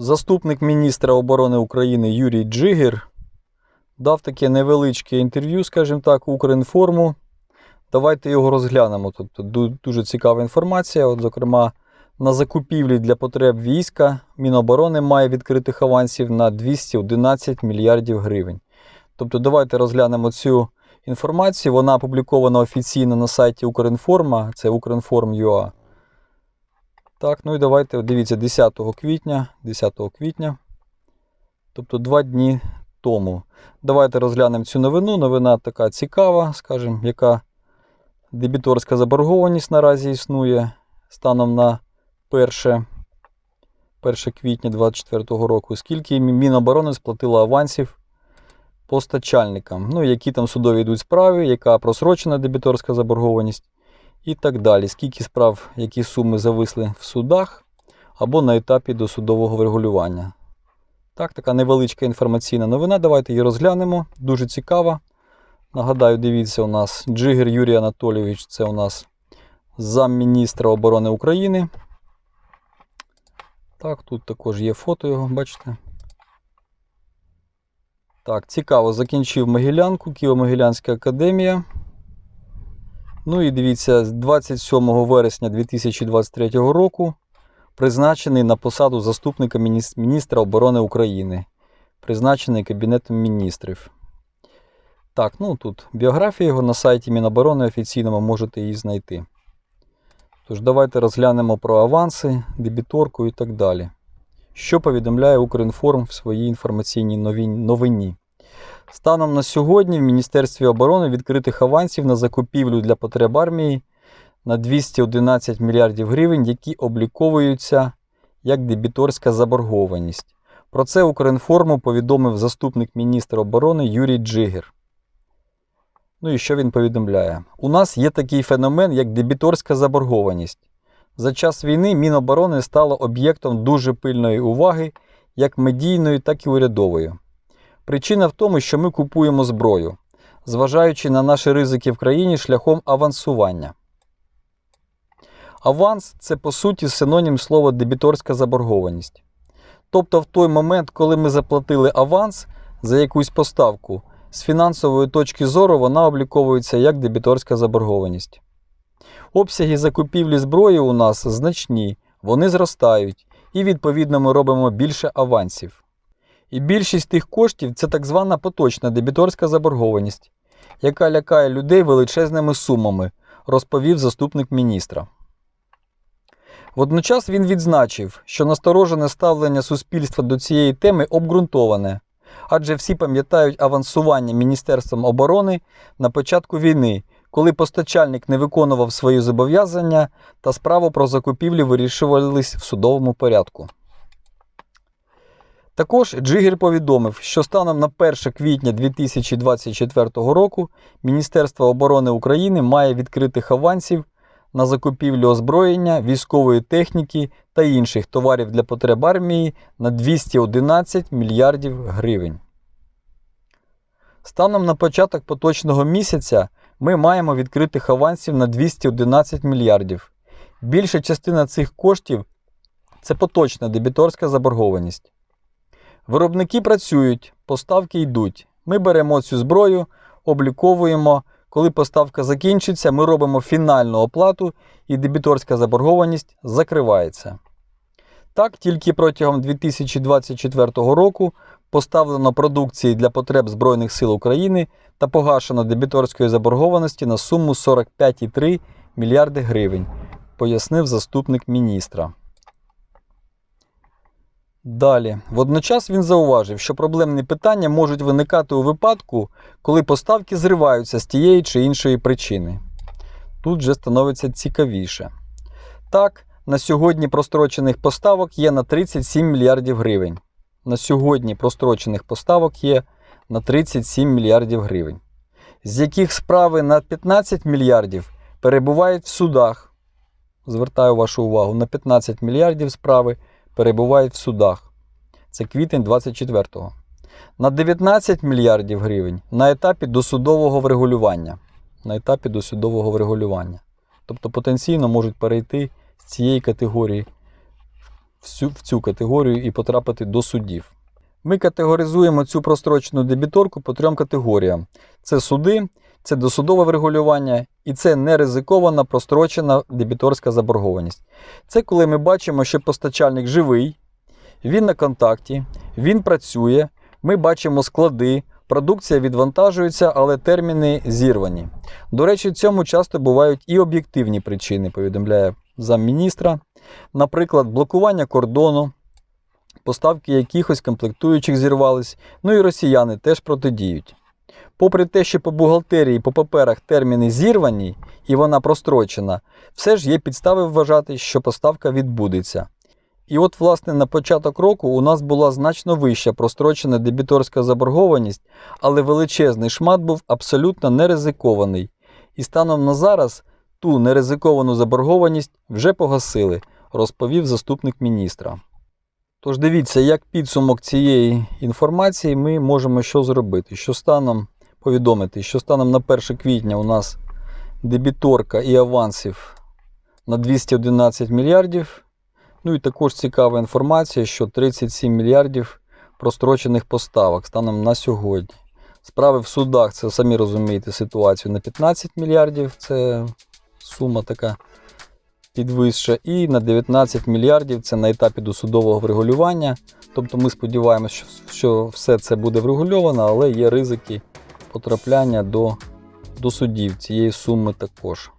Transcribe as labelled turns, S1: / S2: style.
S1: Заступник міністра оборони України Юрій Джигір дав таке невеличке інтерв'ю, скажімо так, Укрінформу. Давайте його розглянемо. Тобто дуже цікава інформація. От, зокрема, на закупівлі для потреб війська Міноборони має відкритих авансів на 211 мільярдів гривень. Тобто, давайте розглянемо цю інформацію. Вона опублікована офіційно на сайті Укрінформа, це Укрінформ.ua. Так, ну і давайте дивіться 10 квітня, 10 квітня, тобто два дні тому. Давайте розглянемо цю новину. Новина така цікава, скажімо, яка дебіторська заборгованість наразі існує станом на 1, 1 квітня 2024 року. Скільки Міноборони сплатило авансів постачальникам, ну, які там судові йдуть справи, яка просрочена дебіторська заборгованість і так далі. Скільки справ, які суми зависли в судах або на етапі досудового врегулювання. Так, така невеличка інформаційна новина. Давайте її розглянемо. Дуже цікава. Нагадаю, дивіться, у нас Джигер Юрій Анатолійович, це у нас замміністра оборони України. Так, тут також є фото його, бачите. Так, цікаво, закінчив Могилянку, Києво-Могилянська академія. Ну і дивіться, з 27 вересня 2023 року призначений на посаду заступника міністра оборони України, призначений Кабінетом міністрів. Так, ну тут біографія його на сайті Міноборони офіційному можете її знайти. Тож, давайте розглянемо про аванси, дебіторку і так далі. Що повідомляє Укрінформ в своїй інформаційній новині? Станом на сьогодні в Міністерстві оборони відкритих авансів на закупівлю для потреб армії на 211 мільярдів гривень, які обліковуються як дебіторська заборгованість. Про це Укрінформу повідомив заступник міністра оборони Юрій Джигер. Ну і що він повідомляє? У нас є такий феномен, як дебіторська заборгованість. За час війни Міноборони стало об'єктом дуже пильної уваги, як медійної, так і урядової. Причина в тому, що ми купуємо зброю, зважаючи на наші ризики в країні шляхом авансування. Аванс це по суті синонім слова дебіторська заборгованість. Тобто, в той момент, коли ми заплатили аванс за якусь поставку, з фінансової точки зору вона обліковується як дебіторська заборгованість. Обсяги закупівлі зброї у нас значні, вони зростають, і відповідно ми робимо більше авансів. І більшість тих коштів це так звана поточна дебіторська заборгованість, яка лякає людей величезними сумами, розповів заступник міністра. Водночас він відзначив, що насторожене ставлення суспільства до цієї теми обґрунтоване, адже всі пам'ятають авансування Міністерством оборони на початку війни, коли постачальник не виконував свої зобов'язання та справу про закупівлі вирішувались в судовому порядку. Також Джигір повідомив, що станом на 1 квітня 2024 року Міністерство оборони України має відкритих авансів на закупівлю озброєння, військової техніки та інших товарів для потреб армії на 211 мільярдів гривень. Станом на початок поточного місяця ми маємо відкритих авансів на 211 мільярдів. Більша частина цих коштів це поточна дебіторська заборгованість. Виробники працюють, поставки йдуть. Ми беремо цю зброю, обліковуємо. Коли поставка закінчиться, ми робимо фінальну оплату і дебіторська заборгованість закривається. Так, тільки протягом 2024 року поставлено продукції для потреб Збройних сил України та погашено дебіторської заборгованості на суму 45,3 мільярди гривень, пояснив заступник міністра. Далі, водночас він зауважив, що проблемні питання можуть виникати у випадку, коли поставки зриваються з тієї чи іншої причини. Тут вже становиться цікавіше. Так, на сьогодні прострочених поставок є на 37 мільярдів гривень. На сьогодні прострочених поставок є на 37 мільярдів гривень, з яких справи на 15 мільярдів перебувають в судах. Звертаю вашу увагу, на 15 мільярдів справи перебувають в судах. Це квітень 24-го. На 19 мільярдів гривень на етапі досудового врегулювання. На етапі досудового врегулювання. Тобто потенційно можуть перейти з цієї категорії в цю категорію і потрапити до судів. Ми категоризуємо цю прострочену дебіторку по трьом категоріям: це суди, це досудове врегулювання і це неризикована прострочена дебіторська заборгованість. Це коли ми бачимо, що постачальник живий, він на контакті, він працює, ми бачимо склади, продукція відвантажується, але терміни зірвані. До речі, цьому часто бувають і об'єктивні причини, повідомляє замміністра, наприклад, блокування кордону, поставки якихось комплектуючих зірвались, ну і росіяни теж протидіють. Попри те, що по бухгалтерії, по паперах терміни зірвані і вона прострочена, все ж є підстави вважати, що поставка відбудеться. І от, власне, на початок року у нас була значно вища прострочена дебіторська заборгованість, але величезний шмат був абсолютно неризикований. І станом на зараз ту неризиковану заборгованість вже погасили, розповів заступник міністра. Тож дивіться, як підсумок цієї інформації ми можемо що зробити. Що станом повідомити, що станом на 1 квітня у нас дебіторка і авансів на 211 мільярдів. Ну і також цікава інформація, що 37 мільярдів прострочених поставок станом на сьогодні. Справи в судах, це самі розумієте ситуацію на 15 мільярдів, це сума така підвища. І на 19 мільярдів це на етапі досудового врегулювання. Тобто ми сподіваємося, що, все це буде врегульовано, але є ризики потрапляння до, до судів цієї суми також.